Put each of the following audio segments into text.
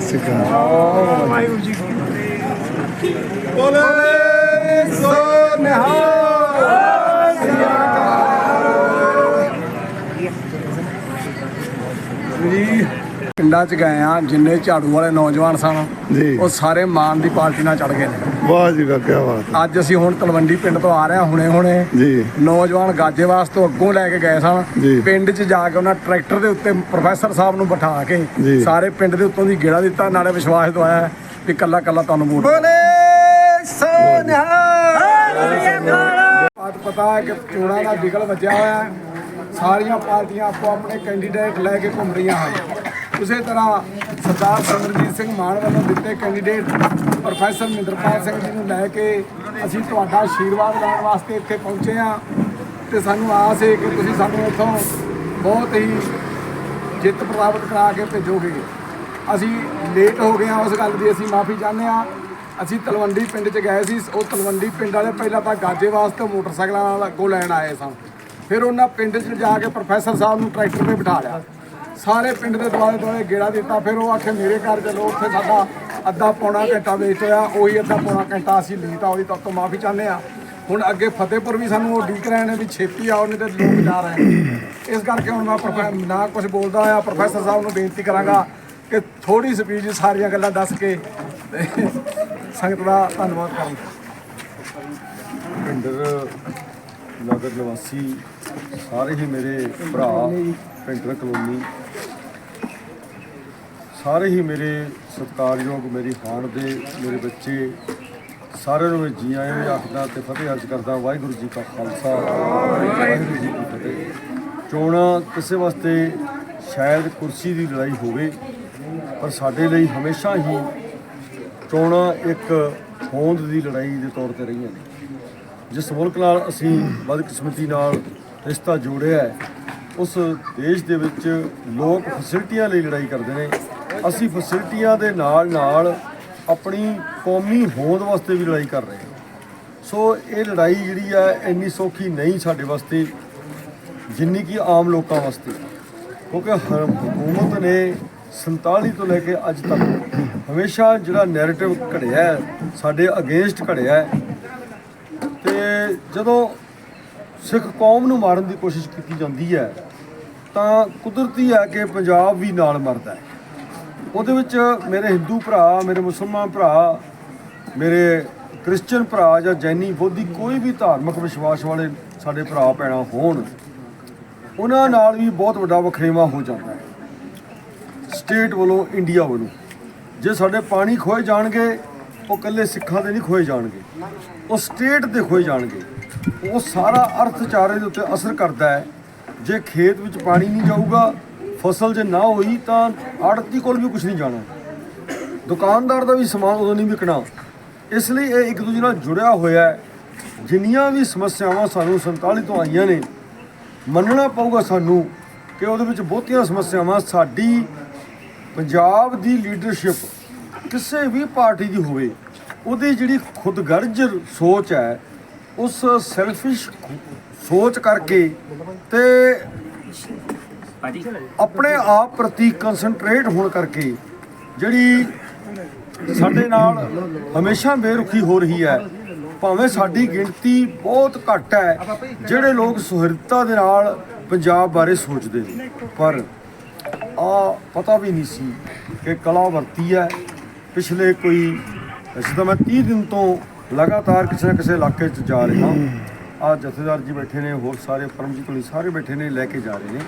ਸਿੱਖਾ ਵਾਹਿਗੁਰੂ ਜੀ ਕੀ ਫਤਿਹ ਬੋਲੇ ਸੋ ਨਿਹਾਲ ਜੀ ਪਿੰਡਾਂ ਚ ਗਏ ਆ ਜਿੰਨੇ ਝਾੜੂ ਵਾਲੇ ਨੌਜਵਾਨ ਸਨ ਜੀ। ਉਹ ਸਾਰੇ ਮਾਨ ਦੀ ਪਾਰਟੀ ਨਾਲ ਚੜ ਗਏ ਨੇ ਵਾਹ ਜੀ ਵਾਹ ਕੀ ਬਾਤ ਹੈ। ਅੱਜ ਅਸੀਂ ਹੁਣ ਤਲਵੰਡੀ ਪਿੰਡ ਤੋਂ ਆ ਰਹੇ ਹਾਂ ਹੁਣੇ ਹੁਣੇ। ਜੀ। ਨੌਜਵਾਨ ਗਾਜੇਵਾਸ ਤੋਂ ਅੱਗੋਂ ਲੈ ਕੇ ਗਏ ਸਨ। ਜੀ। ਪਿੰਡ 'ਚ ਜਾ ਕੇ ਉਹਨਾਂ ਟਰੈਕਟਰ ਦੇ ਉੱਤੇ ਪ੍ਰੋਫੈਸਰ ਸਾਹਿਬ ਨੂੰ ਬਿਠਾ ਕੇ ਜੀ। ਸਾਰੇ ਪਿੰਡ ਦੇ ਉੱਤੋਂ ਦੀ ਗੇੜਾ ਦਿੱਤਾ। ਨਾਲੇ ਵਿਸ਼ਵਾਸ ਦਵਾਇਆ ਵੀ ਕੱਲਾ ਕੱਲਾ ਤੁਹਾਨੂੰ ਵੋਟ ਬੋਲੇ ਸੋ ਅੱਜ ਪਤਾ ਹੈ ਕਿ ਚੋਣਾਂ ਦਾ ਵਿਗਲ ਵੱਜਿਆ ਹੋਇਆ ਹੈ। ਸਾਰੀਆਂ ਪਾਰਟੀਆਂ ਆਪੋ ਆਪਣੇ ਕੈਂਡੀਡੇਟ ਲੈ ਕੇ ਘੁੰਮ ਰਹੀਆਂ ਹਨ। ਉਸੇ ਤਰ੍ਹਾਂ ਸਰਦਾਰ ਸਿਮਰਜੀਤ ਸਿੰਘ ਮਾਨ ਵੱਲੋਂ ਦਿੱਤੇ ਕੈਂਡੀਡੇਟ ਪ੍ਰੋਫੈਸਰ ਮਿੰਦਰਪਾਲ ਸਿੰਘ ਜੀ ਨੂੰ ਲੈ ਕੇ ਅਸੀਂ ਤੁਹਾਡਾ ਆਸ਼ੀਰਵਾਦ ਲੈਣ ਵਾਸਤੇ ਇੱਥੇ ਪਹੁੰਚੇ ਹਾਂ ਤੇ ਸਾਨੂੰ ਆਸ ਹੈ ਕਿ ਤੁਸੀਂ ਸਾਨੂੰ ਇੱਥੋਂ ਬਹੁਤ ਹੀ ਜਿੱਤ ਪ੍ਰਾਪਤ ਕਰਾ ਕੇ ਭੇਜੋਗੇ। ਅਸੀਂ ਲੇਟ ਹੋ ਗਏ ਹਾਂ, ਉਸ ਗੱਲ ਦੀ ਅਸੀਂ ਮਾਫੀ ਚਾਹੁੰਦੇ ਹਾਂ। ਅਸੀਂ ਤਲਵੰਡੀ ਪਿੰਡ 'ਚ ਗਏ ਸੀ, ਉਹ ਤਲਵੰਡੀ ਪਿੰਡ ਵਾਲੇ ਪਹਿਲਾਂ ਤਾਂ ਗਾਜੇ ਵਾਸਤੇ ਮੋਟਰਸਾਈਕਲਾਂ ਨਾਲ ਅੱਗੋਂ ਲੈਣ ਆਏ ਸਨ ਫਿਰ ਉਹਨਾਂ ਪਿੰਡ 'ਚ ਜਾ ਕੇ ਪ੍ਰੋਫੈਸਰ ਸਾਹਿਬ ਨੂੰ ਟਰੈਕਟਰ ਤੇ ਬਿਠਾ ਲਿਆ। ਸਾਰੇ ਪਿੰਡ ਦੇ ਦੁਆਲੇ ਦੁਆਲੇ ਗੇੜਾ ਦਿੱਤਾ, ਫਿਰ ਉਹ ਆਖੇ, ਮੇਰੇ ਘਰ ਚਲੋ, ਉੱਥੇ ਸਾਡਾ ਅੱਧਾ ਪੌਣਾ ਘੰਟਾ ਵੇਸਟ ਹੋਇਆ, ਉਹੀ ਅੱਧਾ ਪੌਣਾ ਘੰਟਾ ਅਸੀਂ ਲੇਟ ਆ ਉਹਦੀ ਤੱਕ ਮਾਫੀ ਚਾਹੁੰਦੇ ਹਾਂ। ਹੁਣ ਅੱਗੇ ਫਤਿਹਪੁਰ ਵੀ ਸਾਨੂੰ ਉਹ ਡੀਕ ਰਹੇ ਨੇ ਵੀ ਛੇਤੀ ਆਓ, ਨਹੀਂ ਤੇ ਲੋਕ ਜਾ ਰਹੇ ਨੇ। ਇਸ ਕਰਕੇ ਹੁਣ ਮੈਂ ਪ੍ਰੋਫੈ- ਨਾ ਕੁਝ ਬੋਲਦਾ ਹੋਇਆ, ਪ੍ਰੋਫੈਸਰ ਸਾਹਿਬ ਨੂੰ ਬੇਨਤੀ ਕਰਾਂਗਾ ਕਿ ਥੋੜੀ ਸਪੀਚ ਸਾਰੀਆਂ ਗੱਲਾਂ ਦੱਸ ਕੇ ਤੇ ਸੰਗਤ ਦਾ ਧੰਨਵਾਦ ਕਰਾਂਗਾ। ਭਿੰਡਰ ਨਗਰ ਨਿਵਾਸੀ, ਸਾਰੇ ਹੀ ਮੇਰੇ ਭਰਾ ਭਿੰਡਰ ਕਲੋਨੀ ਸਾਰੇ ਹੀ ਮੇਰੇ ਸਤਿਕਾਰਯੋਗ, ਮੇਰੀ ਹਾਣ ਦੇ ਮੇਰੇ ਬੱਚੇ ਸਾਰਿਆਂ ਨੂੰ ਮੈਂ ਜੀ ਆਇਆਂ ਵੀ ਆਖਦਾ ਤੇ ਫਤਿਹ ਅਰਜ਼ ਕਰਦਾ, ਵਾਹਿਗੁਰੂ ਜੀ ਕਾ ਖਾਲਸਾ, ਵਾਹਿਗੁਰੂ ਜੀ ਕੀ ਫਤਿਹ। ਚੋਣਾਂ ਕਿਸੇ ਵਾਸਤੇ ਸ਼ਾਇਦ ਕੁਰਸੀ ਦੀ ਲੜਾਈ ਹੋਵੇ, ਪਰ ਸਾਡੇ ਲਈ ਹਮੇਸ਼ਾ ਹੀ ਚੋਣਾਂ ਇੱਕ ਹੋਂਦ ਦੀ ਲੜਾਈ ਦੇ ਤੌਰ ਤੇ ਰਹੀਆਂ ਨੇ। ਜਿਸ ਮੁਲਕ ਨਾਲ ਅਸੀਂ ਬਦਕਿਸਮਤੀ ਨਾਲ ਰਿਸ਼ਤਾ ਜੋੜਿਆ ਹੈ, ਉਸ ਦੇਸ਼ ਦੇ ਵਿੱਚ ਲੋਕ ਫੈਸਿਲਿਟੀਆਂ ਲਈ ਲੜਾਈ ਕਰਦੇ ਨੇ। ਅਸੀਂ ਫੈਸਿਲਿਟੀਆਂ ਦੇ ਨਾਲ ਨਾਲ ਆਪਣੀ ਕੌਮੀ ਹੋਂਦ ਵਾਸਤੇ ਵੀ ਲੜਾਈ ਕਰ ਰਹੇ ਹਾਂ। ਸੋ ਇਹ ਲੜਾਈ ਜਿਹੜੀ ਹੈ ਇੰਨੀ ਸੌਖੀ ਨਹੀਂ ਸਾਡੇ ਵਾਸਤੇ, ਜਿੰਨੀ ਕਿ ਆਮ ਲੋਕਾਂ ਵਾਸਤੇ। ਕਿਉਂਕਿ ਹ- ਹਕੂਮਤ ਨੇ 47 ਤੋਂ ਲੈ ਕੇ ਅੱਜ ਤੱਕ ਹਮੇਸ਼ਾ ਜਿਹੜਾ ਨੈਰੇਟਿਵ ਘੜਿਆ ਸਾਡੇ ਅਗੇਂਸਟ ਘੜਿਆ ਹੈ। ਤੇ ਜਦੋਂ ਸਿੱਖ ਕੌਮ ਨੂੰ ਮਾਰਨ ਦੀ ਕੋਸ਼ਿਸ਼ ਕੀਤੀ ਜਾਂਦੀ ਹੈ, ਤਾਂ ਕੁਦਰਤੀ ਹੈ ਕਿ ਪੰਜਾਬ ਵੀ ਨਾਲ ਮਰਦਾ ਹੈ। ਉਹਦੇ ਵਿੱਚ ਮੇਰੇ ਹਿੰਦੂ ਭਰਾ, ਮੇਰੇ ਮੁਸਲਮਾਨ ਭਰਾ, ਮੇਰੇ ਕ੍ਰਿਸਚੀਅਨ ਭਰਾ ਜਾਂ ਜੈਨੀ ਬੋਧੀ ਕੋਈ ਵੀ ਧਾਰਮਿਕ ਵਿਸ਼ਵਾਸ ਵਾਲੇ ਸਾਡੇ ਭਰਾ ਭੈਣਾਂ ਹੋਣ, ਉਹਨਾਂ ਨਾਲ ਵੀ ਬਹੁਤ ਵੱਡਾ ਵਖਰੇਵਾ ਹੋ ਜਾਂਦਾ ਹੈ। ਸਟੇਟ ਵੱਲੋਂ ਇੰਡੀਆ ਵੱਲੋਂ। ਜੇ ਸਾਡੇ ਪਾਣੀ ਖੋਏ ਜਾਣਗੇ, ਉਹ ਇਕੱਲੇ ਸਿੱਖਾਂ ਦੇ ਨਹੀਂ ਖੋਏ ਜਾਣਗੇ। ਉਹ ਸਟੇਟ ਦੇ ਖੋਏ ਜਾਣਗੇ। ਉਹ ਸਾਰਾ ਅਰਥਚਾਰੇ ਦੇ ਉੱਤੇ ਅਸਰ ਕਰਦਾ ਹੈ। ਜੇ ਖੇਤ ਵਿੱਚ ਪਾਣੀ ਨਹੀਂ ਜਾਊਗਾ ਫਸਲ ਜੇ ਨਾ ਹੋਈ ਤਾਂ ਆੜਤੀ ਕੋਲ ਵੀ ਕੁਝ ਨਹੀਂ ਜਾਣਾ। ਦੁਕਾਨਦਾਰ ਦਾ ਵੀ ਸਮਾਨ ਉਦੋਂ ਨਹੀਂ ਵਿਕਣਾ। ਇਸ ਲਈ ਇਹ ਇੱਕ ਦੂਜੇ ਨਾਲ ਜੁੜਿਆ ਹੋਇਆ ਹੈ। ਜਿੰਨੀਆਂ ਵੀ ਸਮੱਸਿਆਵਾਂ ਸਾਨੂੰ 47 ਤੋਂ ਆਈਆਂ ਨੇ, ਮੰਨਣਾ ਪਊਗਾ ਸਾਨੂੰ ਕਿ ਉਹਦੇ ਵਿੱਚ ਬਹੁਤੀਆਂ ਸਮੱਸਿਆਵਾਂ ਸਾਡੀ ਪੰਜਾਬ ਦੀ ਲੀਡਰਸ਼ਿਪ ਕਿਸੇ ਵੀ ਪਾਰਟੀ ਦੀ ਹੋਵੇ, ਉਹਦੀ ਜਿਹੜੀ ਖੁਦਗਰਜ ਸੋਚ ਹੈ, ਉਸ ਸੈਲਫਿਸ਼ ਸੋਚ ਕਰਕੇ ਤੇ ਆਪਣੇ ਆਪ ਪ੍ਰਤੀ ਕਨਸੈਂਟਰੇਟ ਹੋਣ ਕਰਕੇ ਜਿਹੜੀ ਸਾਡੇ ਨਾਲ ਹਮੇਸ਼ਾ ਬੇਰੁਖੀ ਹੋ ਰਹੀ ਹੈ, ਭਾਵੇਂ ਸਾਡੀ ਗਿਣਤੀ ਬਹੁਤ ਘੱਟ ਹੈ, ਜਿਹੜੇ ਲੋਕ ਸੁਹਿਰਦਤਾ ਦੇ ਨਾਲ ਪੰਜਾਬ ਬਾਰੇ ਸੋਚਦੇ ਨੇ। ਪਰ ਆ ਪਤਾ ਵੀ ਨਹੀਂ ਸੀ ਕਿ ਕਲਾ ਵਰਤੀ ਹੈ। ਪਿਛਲੇ ਕੋਈ ਅਸੀਂ ਤਾਂ ਮੈਂ 30 ਦਿਨ ਤੋਂ ਲਗਾਤਾਰ ਕਿਸੇ ਨਾ ਕਿਸੇ ਇਲਾਕੇ 'ਚ ਜਾ ਰਿਹਾ ਆ ਜਥੇਦਾਰ ਜੀ ਬੈਠੇ ਨੇ, ਹੋਰ ਸਾਰੇ, ਪਰਮਜੀਤ ਹੋਣੀ ਸਾਰੇ ਬੈਠੇ ਨੇ, ਲੈ ਕੇ ਜਾ ਰਹੇ ਨੇ।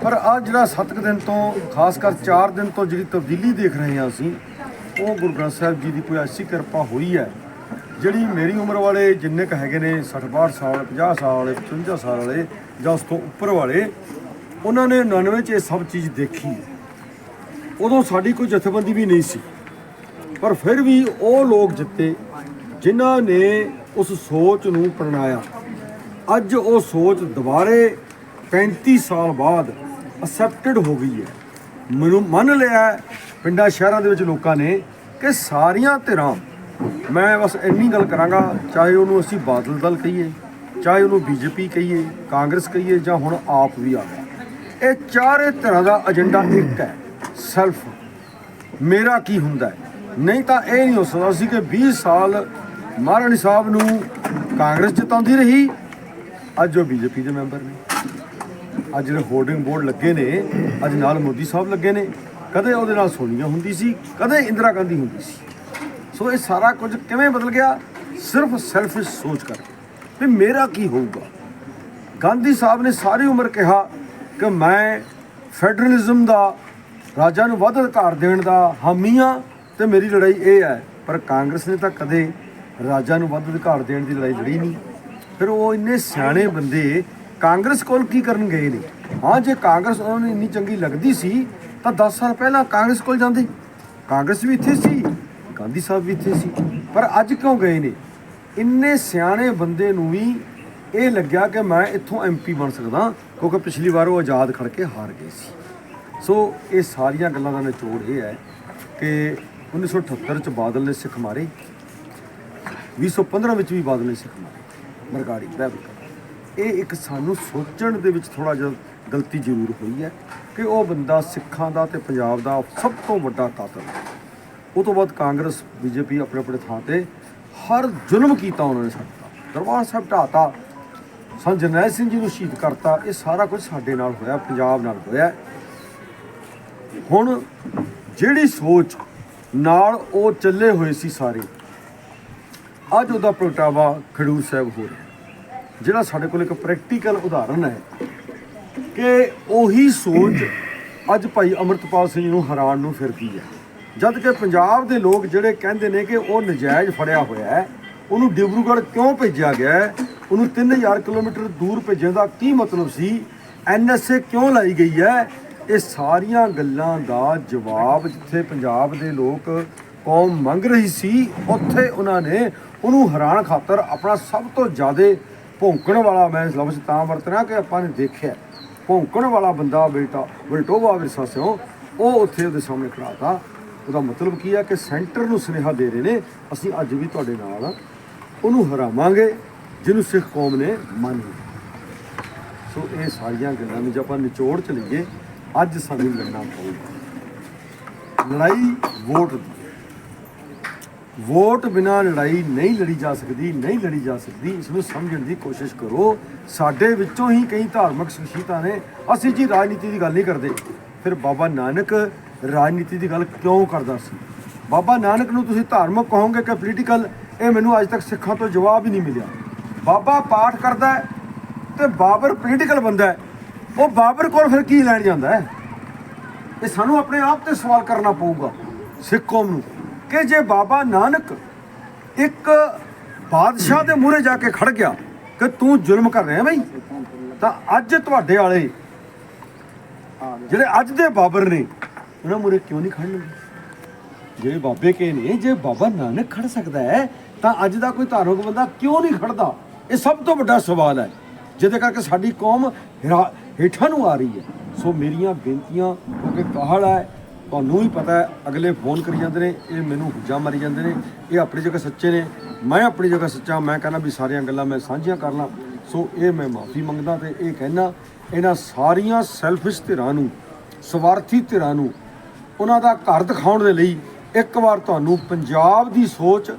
ਪਰ ਆ ਜਿਹੜਾ 7 ਦਿਨ ਤੋਂ, ਖਾਸ ਕਰ 4 ਦਿਨ ਤੋਂ ਜਿਹੜੀ ਤਬਦੀਲੀ ਦੇਖ ਰਹੇ ਹਾਂ ਅਸੀਂ, ਉਹ ਗੁਰੂ ਗ੍ਰੰਥ ਸਾਹਿਬ ਜੀ ਦੀ ਕੋਈ ਐਸੀ ਕਿਰਪਾ ਹੋਈ ਹੈ, ਜਿਹੜੀ ਮੇਰੀ ਉਮਰ ਵਾਲੇ ਜਿੰਨੇ ਕ ਹੈਗੇ ਨੇ 60 62 ਸਾਲ 50 ਸਾਲ ਵਾਲੇ 55 ਸਾਲ ਵਾਲੇ ਜਾਂ ਉਸ ਤੋਂ ਉੱਪਰ ਵਾਲੇ, ਉਹਨਾਂ ਨੇ 99 ਚ ਇਹ ਸਭ ਚੀਜ਼ ਦੇਖੀ। ਉਦੋਂ ਸਾਡੀ ਕੋਈ ਜਥੇਬੰਦੀ ਵੀ ਨਹੀਂ ਸੀ। ਪਰ ਫਿਰ ਵੀ ਉਹ ਲੋਕ ਜਿੱਤੇ, ਜਿਨ੍ਹਾਂ ਨੇ ਉਸ ਸੋਚ ਨੂੰ ਪ੍ਰਣਾਇਆ। ਅੱਜ ਉਹ ਸੋਚ ਦੁਬਾਰੇ 35 ਸਾਲ ਬਾਅਦ ਅਸੈਪਟਡ ਹੋ ਗਈ ਹੈ। ਮੈਨੂੰ, ਮੰਨ ਲਿਆ ਪਿੰਡਾਂ ਸ਼ਹਿਰਾਂ ਦੇ ਵਿੱਚ ਲੋਕਾਂ ਨੇ ਕਿ ਸਾਰੀਆਂ ਧਿਰਾਂ ਮੈਂ ਬਸ ਇੰਨੀ ਗੱਲ ਕਰਾਂਗਾ, ਚਾਹੇ ਉਹਨੂੰ ਅਸੀਂ ਬਾਦਲ ਦਲ ਕਹੀਏ, ਚਾਹੇ ਉਹਨੂੰ ਬੀਜੇਪੀ ਕਹੀਏ, ਕਾਂਗਰਸ ਕਹੀਏ ਜਾਂ ਹੁਣ ਆਪ ਵੀ ਆ ਗਿਆ। ਇਹ ਚਾਰੇ ਧਿਰਾਂ ਦਾ ਏਜੰਡਾ ਇੱਕ ਹੈ ਸੈਲਫ ਮੇਰਾ ਕੀ ਹੁੰਦਾ ਨਹੀਂ ਤਾਂ ਇਹ ਨਹੀਂ ਹੋ ਸਕਦਾ ਸੀ ਕਿ 20 ਸਾਲ ਮਹਾਰਾਣੀ ਸਾਹਿਬ ਨੂੰ ਕਾਂਗਰਸ ਜਿਤਾਉਂਦੀ ਰਹੀ, ਅੱਜ ਉਹ ਬੀਜੇਪੀ ਦੇ ਮੈਂਬਰ ਨੇ। ਅੱਜ ਜਿਹੜੇ ਹੋਰਡਿੰਗ ਬੋਰਡ ਲੱਗੇ ਨੇ, ਅੱਜ ਨਾਲ ਮੋਦੀ ਸਾਹਿਬ ਲੱਗੇ ਨੇ, ਕਦੇ ਉਹਦੇ ਨਾਲ ਸੋਨੀਆ ਹੁੰਦੀ ਸੀ, ਕਦੇ ਇੰਦਰਾ ਗਾਂਧੀ ਹੁੰਦੀ ਸੀ। ਸੋ ਇਹ ਸਾਰਾ ਕੁਝ ਕਿਵੇਂ ਬਦਲ ਗਿਆ? ਸਿਰਫ ਸੈਲਫਿਸ਼ ਸੋਚ ਕਰਕੇ। ਵੀ ਮੇਰਾ ਕੀ ਹੋਊਗਾ? ਗਾਂਧੀ ਸਾਹਿਬ ਨੇ ਸਾਰੀ ਉਮਰ ਕਿਹਾ ਕਿ ਮੈਂ ਫੈਡਰਲਿਜ਼ਮ ਦਾ, ਰਾਜਾਂ ਨੂੰ ਵੱਧ ਅਧਿਕਾਰ ਦੇਣ ਦਾ ਹਾਮੀ ਹਾਂ ਤੇ ਮੇਰੀ ਲੜਾਈ ਇਹ ਹੈ। ਪਰ ਕਾਂਗਰਸ ਨੇ ਤਾਂ ਕਦੇ ਰਾਜਾਂ ਨੂੰ ਵੱਧ ਅਧਿਕਾਰ ਦੇਣ ਦੀ ਲੜਾਈ ਲੜੀ ਨਹੀਂ। ਫਿਰ ਉਹ ਇੰਨੇ ਸਿਆਣੇ ਬੰਦੇ ਕਾਂਗਰਸ ਕੋਲ ਕੀ ਕਰਨ ਗਏ ਨੇ? ਹਾਂ, ਜੇ ਕਾਂਗਰਸ ਉਹਨਾਂ ਨੂੰ ਇੰਨੀ ਚੰਗੀ ਲੱਗਦੀ ਸੀ, ਤਾਂ 10 ਸਾਲ ਪਹਿਲਾਂ ਕਾਂਗਰਸ ਕੋਲ ਜਾਂਦੇ। ਕਾਂਗਰਸ ਵੀ ਇੱਥੇ ਸੀ, ਗਾਂਧੀ ਸਾਹਿਬ ਵੀ ਇੱਥੇ ਸੀ। ਪਰ ਅੱਜ ਕਿਉਂ ਗਏ ਨੇ? ਇੰਨੇ ਸਿਆਣੇ ਬੰਦੇ ਨੂੰ ਵੀ ਇਹ ਲੱਗਿਆ ਕਿ ਮੈਂ ਇੱਥੋਂ ਐਮਪੀ ਬਣ ਸਕਦਾ, ਕਿਉਂਕਿ ਪਿਛਲੀ ਵਾਰ ਉਹ ਆਜ਼ਾਦ ਖੜ ਕੇ ਹਾਰ ਗਏ ਸੀ। ਸੋ, ਇਹ ਸਾਰੀਆਂ ਗੱਲਾਂ ਦਾ ਨਿਚੋੜ ਇਹ ਹੈ ਕਿ 1978 ਚ ਬਾਦਲ ਨੇ ਸਿੱਖ ਮਾਰੇ 2015 ਵਿੱਚ ਵੀ ਬਾਦਲ ਨੇ ਸਿੱਖ ਮਾਰੇ। ਮਰਗਾੜੀ ਬਹਿਬਲ ਇਹ ਇੱਕ ਸਾਨੂੰ ਸੋਚਣ ਦੇ ਵਿੱਚ ਥੋੜਾ ਜਿਹਾ ਗਲਤੀ ਜ਼ਰੂਰ ਹੋਈ ਹੈ ਕਿ ਉਹ ਬੰਦਾ ਸਿੱਖਾਂ ਦਾ ਤੇ ਪੰਜਾਬ ਦਾ ਸਭ ਤੋਂ ਵੱਡਾ ਕਾਤਲ ਹੈ। ਉਹ ਤੋਂ ਬਾਅਦ ਕਾਂਗਰਸ, ਬੀਜੇਪੀ ਆਪਣੇ ਆਪਣੇ ਥਾਂ ਤੇ ਹਰ ਜ਼ੁਲਮ ਕੀਤਾ ਉਹਨਾਂ ਨੇ ਸਾਡੇ ਨਾਲ। ਦਰਬਾਰ ਸਾਹਿਬ ਢਾਤਾ ਸੰਤ ਜਰਨੈਲ ਸਿੰਘ ਜੀ ਨੂੰ ਸ਼ਹੀਦ ਕਰਤਾ, ਇਹ ਸਾਰਾ ਕੁਝ ਸਾਡੇ ਨਾਲ ਹੋਇਆ, ਪੰਜਾਬ ਨਾਲ ਹੋਇਆ। ਹੁਣ ਜਿਹੜੀ ਸੋਚ ਨਾਲ ਉਹ ਚੱਲੇ ਹੋਏ ਸੀ ਸਾਰੇ, ਅੱਜ ਉਹਦਾ ਪ੍ਰਗਟਾਵਾ ਖਡੂਰ ਸਾਹਿਬ ਹੋ ਰਿਹਾ। ਜਿਹੜਾ ਸਾਡੇ ਕੋਲ ਇੱਕ ਪ੍ਰੈਕਟੀਕਲ ਉਦਾਹਰਨ ਹੈ ਕਿ ਉਹੀ ਸੋਚ ਅੱਜ ਭਾਈ ਅਮਰਤਪਾਲ ਸਿੰਘ ਨੂੰ ਹੈਰਾਨ ਨੂੰ ਫਿਰਦੀ ਹੈ। ਜਦ ਕਿ ਪੰਜਾਬ ਦੇ ਲੋਕ ਜਿਹੜੇ ਕਹਿੰਦੇ ਨੇ ਕਿ ਉਹ ਨਜਾਇਜ਼ ਫੜਿਆ ਹੋਇਆ ਹੈ, ਉਹਨੂੰ ਡਿਬਰੂਗੜ੍ਹ ਕਿਉਂ ਭੇਜਿਆ ਗਿਆ ਹੈ? ਉਹਨੂੰ 3000 ਕਿਲੋਮੀਟਰ ਦੂਰ ਭੇਜਣ ਦਾ ਕੀ ਮਤਲਬ ਸੀ? ਐਨਐਸਏ ਕਿਉਂ ਲਾਈ ਗਈ ਹੈ? ਇਹ ਸਾਰੀਆਂ ਗੱਲਾਂ ਦਾ ਜਵਾਬ ਜਿੱਥੇ ਪੰਜਾਬ ਦੇ ਲੋਕ ਕੌਮ ਮੰਗ ਰਹੀ ਸੀ, ਉੱਥੇ ਉਹਨਾਂ ਨੇ ਉਹਨੂੰ ਹੈਰਾਨ ਖਾਤਰ ਆਪਣਾ ਸਭ ਤੋਂ ਜ਼ਿਆਦਾ ਭੌਂਕਣ ਵਾਲਾ ਮੈਂ ਲਫ਼ਜ਼ ਤਾਂ ਵਰਤਣਾ ਕਿ ਆਪਾਂ ਨੇ ਦੇਖਿਆ, ਭੌਂਕਣ ਵਾਲਾ ਬੰਦਾ ਬੇਟਾ, ਬਲਟੋਵਾ ਵਿਰਸਾ ਸਿਓ ਉਹ ਉੱਥੇ ਉਹਦੇ ਸਾਹਮਣੇ ਖੜਾਤਾ ਉਹਦਾ ਮਤਲਬ ਕੀ ਆ ਕਿ ਸੈਂਟਰ ਨੂੰ ਸੁਨੇਹਾ ਦੇ ਰਹੇ ਨੇ, ਅਸੀਂ ਅੱਜ ਵੀ ਤੁਹਾਡੇ ਨਾਲ ਆ। ਉਹਨੂੰ ਹਰਾਵਾਂਗੇ, ਜਿਹਨੂੰ ਸਿੱਖ ਕੌਮ ਨੇ ਮੰਨ ਲਿਆ। ਸੋ ਇਹ ਸਾਰੀਆਂ ਗੱਲਾਂ ਨੂੰ ਜੇ ਆਪਾਂ ਨਿਚੋੜ ਚ ਲਈਏ, ਅੱਜ ਸਾਨੂੰ ਲੜਨਾ ਪਊਗਾ ਲੜਾਈ ਵੋਟ ਦੀ। ਵੋਟ ਬਿਨਾ ਲੜਾਈ ਨਹੀਂ ਲੜੀ ਜਾ ਸਕਦੀ, ਨਹੀਂ ਲੜੀ ਜਾ ਸਕਦੀ। ਇਸ ਨੂੰ ਸਮਝਣ ਦੀ ਕੋਸ਼ਿਸ਼ ਕਰੋ। ਸਾਡੇ ਵਿੱਚੋਂ ਹੀ ਕਈ ਧਾਰਮਿਕ ਸ਼ਖਸੀਅਤਾਂ ਨੇ। ਅਸੀਂ ਜੀ ਰਾਜਨੀਤੀ ਦੀ ਗੱਲ ਨਹੀਂ ਕਰਦੇ। ਫਿਰ ਬਾਬਾ ਨਾਨਕ ਰਾਜਨੀਤੀ ਦੀ ਗੱਲ ਕਿਉਂ ਕਰਦਾ ਸੀ? ਬਾਬਾ ਨਾਨਕ ਨੂੰ ਤੁਸੀਂ ਧਾਰਮਿਕ ਕਹੋਗੇ ਕਿ ਪੋਲੀਟੀਕਲ ਇਹ ਮੈਨੂੰ ਅੱਜ ਤੱਕ ਸਿੱਖਾਂ ਤੋਂ ਜਵਾਬ ਹੀ ਨਹੀਂ ਮਿਲਿਆ। ਬਾਬਾ ਪਾਠ ਕਰਦਾ ਹੈ ਤੇ ਬਾਬਰ ਪੋਲੀਟੀਕਲ ਬੰਦਾ ਉਹ ਬਾਬਰ ਕੋਲ ਫਿਰ ਕੀ ਲੈਣ ਜਾਂਦਾ ਹੈ? ਇਹ ਸਾਨੂੰ ਆਪਣੇ ਆਪ ਤੇ ਸਵਾਲ ਕਰਨਾ ਪਊਗਾ। ਸਿੱਖ ਕੌਮ ਨੂੰ। ਕਿ ਜੇ ਬਾਬਾ ਨਾਨਕ ਇੱਕ ਬਾਦਸ਼ਾਹ ਦੇ ਮੂਹਰੇ ਜਾ ਕੇ ਖੜ ਗਿਆ ਕਿ ਤੂੰ ਜ਼ੁਲਮ ਕਰ ਰਿਹਾ ਬਈ, ਤਾਂ ਅੱਜ ਤੁਹਾਡੇ ਵਾਲੇ ਜਿਹੜੇ ਅੱਜ ਦੇ ਬਾਬਰ ਨੇ, ਉਹਨਾਂ ਮੂਹਰੇ ਕਿਉਂ ਨਹੀਂ ਖੜਨਗੇ ਜਿਹੜੇ ਬਾਬੇ ਕੇ ਨੇ, ਜੇ ਬਾਬਾ ਨਾਨਕ ਖੜ ਸਕਦਾ ਹੈ, ਤਾਂ ਅੱਜ ਦਾ ਕੋਈ ਧਾਰਮਿਕ ਬੰਦਾ ਕਿਉਂ ਨਹੀਂ ਖੜਦਾ? ਇਹ ਸਭ ਤੋਂ ਵੱਡਾ ਸਵਾਲ ਹੈ। ਜਿਹਦੇ ਕਰਕੇ ਸਾਡੀ ਕੌਮ ਹਿਰਾ- ਹੇਠਾਂ ਨੂੰ ਆ ਰਹੀ ਹੈ। ਸੋ ਮੇਰੀਆਂ ਬੇਨਤੀਆਂ, ਕਿਉਂਕਿ ਕਾਹਲ ਹੈ ਤੁਹਾਨੂੰ ਵੀ ਪਤਾ ਅਗਲੇ ਫੋਨ ਕਰੀ ਜਾਂਦੇ ਨੇ, ਇਹ ਮੈਨੂੰ ਹੁੱਜਾ ਮਾਰੀ ਜਾਂਦੇ ਨੇ, ਇਹ ਆਪਣੀ ਜਗ੍ਹਾ ਸੱਚੇ ਨੇ, ਮੈਂ ਆਪਣੀ ਜਗ੍ਹਾ ਸੱਚਾ, ਮੈਂ ਕਹਿੰਦਾ ਵੀ ਸਾਰੀਆਂ ਗੱਲਾਂ ਮੈਂ ਸਾਂਝੀਆਂ ਕਰ ਲਾਂ ਸੋ ਇਹ ਮੈਂ ਮਾਫੀ ਮੰਗਦਾ ਤੇ ਇਹ ਕਹਿਣਾ ਇਹਨਾਂ ਸਾਰੀਆਂ ਸੈਲਫਿਸ਼ ਧਿਰਾਂ ਨੂੰ, ਸਵਾਰਥੀ ਧਿਰਾਂ ਨੂੰ, ਉਹਨਾਂ ਦਾ ਘਰ ਦਿਖਾਉਣ ਦੇ ਲਈ ਇੱਕ ਵਾਰ ਤੁਹਾਨੂੰ ਪੰਜਾਬ ਦੀ ਸੋਚ,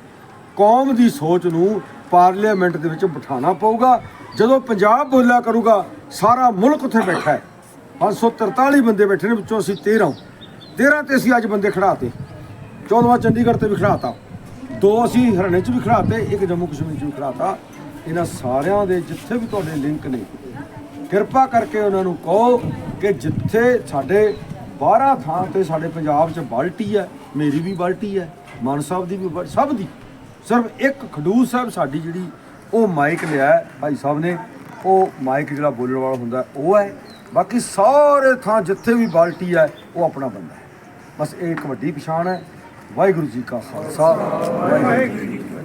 ਕੌਮ ਦੀ ਸੋਚ ਨੂੰ ਪਾਰਲੀਮੈਂਟ ਦੇ ਵਿੱਚ ਬਿਠਾਉਣਾ ਪਊਗਾ। ਜਦੋਂ ਪੰਜਾਬ ਬੋਲਿਆ ਕਰੂਗਾ, ਸਾਰਾ ਮੁਲਕ ਉੱਥੇ ਬੈਠਾ ਹੈ। 543 ਬੰਦੇ ਬੈਠੇ ਨੇ, ਵਿੱਚੋਂ ਅਸੀਂ 13 13 ਤੇ ਅਸੀਂ ਅੱਜ ਬੰਦੇ ਖੜਾਤੇ। 14ਵਾਂ ਚੰਡੀਗੜ੍ਹ ਤੇ ਵੀ ਖੜਾਤਾ। ਦੋ ਅਸੀਂ ਹਰਿਆਣੇ 'ਚ ਵੀ ਖੜਾਤੇ, ਇੱਕ ਜੰਮੂ ਕਸ਼ਮੀਰ 'ਚ ਵੀ ਖੜਾਤਾ। ਇਹਨਾਂ ਸਾਰਿਆਂ ਦੇ ਜਿੱਥੇ ਵੀ ਤੁਹਾਡੇ ਲਿੰਕ ਨੇ, ਕਿਰਪਾ ਕਰਕੇ ਉਹਨਾਂ ਨੂੰ ਕਹੋ ਕਿ ਜਿੱਥੇ ਸਾਡੇ 12 ਥਾਂ ਤੇ ਸਾਡੇ ਪੰਜਾਬ 'ਚ ਬਾਲਟੀ ਹੈ, ਮੇਰੀ ਵੀ ਬਾਲਟੀ ਹੈ, ਮਾਨ ਸਾਹਿਬ ਦੀ ਵੀ ਬਾਲ- ਸਭ ਦੀ। ਸਿਰਫ ਇੱਕ ਖਡੂਰ ਸਾਹਿਬ ਸਾਡੀ ਜਿਹੜੀ ਉਹ ਮਾਈਕ ਲਿਆ ਭਾਈ ਸਾਹਿਬ ਨੇ, ਉਹ ਮਾਈਕ ਜਿਹੜਾ ਬੋਲਣ ਵਾਲਾ ਹੁੰਦਾ, ਉਹ ਹੈ। ਬਾਕੀ ਸਾਰੇ ਥਾਂ ਜਿੱਥੇ ਵੀ ਬਾਲਟੀ ਹੈ, ਉਹ ਆਪਣਾ ਬੰਦਾ ਬਸ ਇਹ ਇੱਕ ਵੱਡੀ ਪਛਾਣ ਹੈ। ਵਾਹਿਗੁਰੂ ਜੀ ਕਾ ਖਾਲਸਾ ਵਾਹਿਗੁਰੂ ਜੀ ਕੀ ਫਤਿਹ।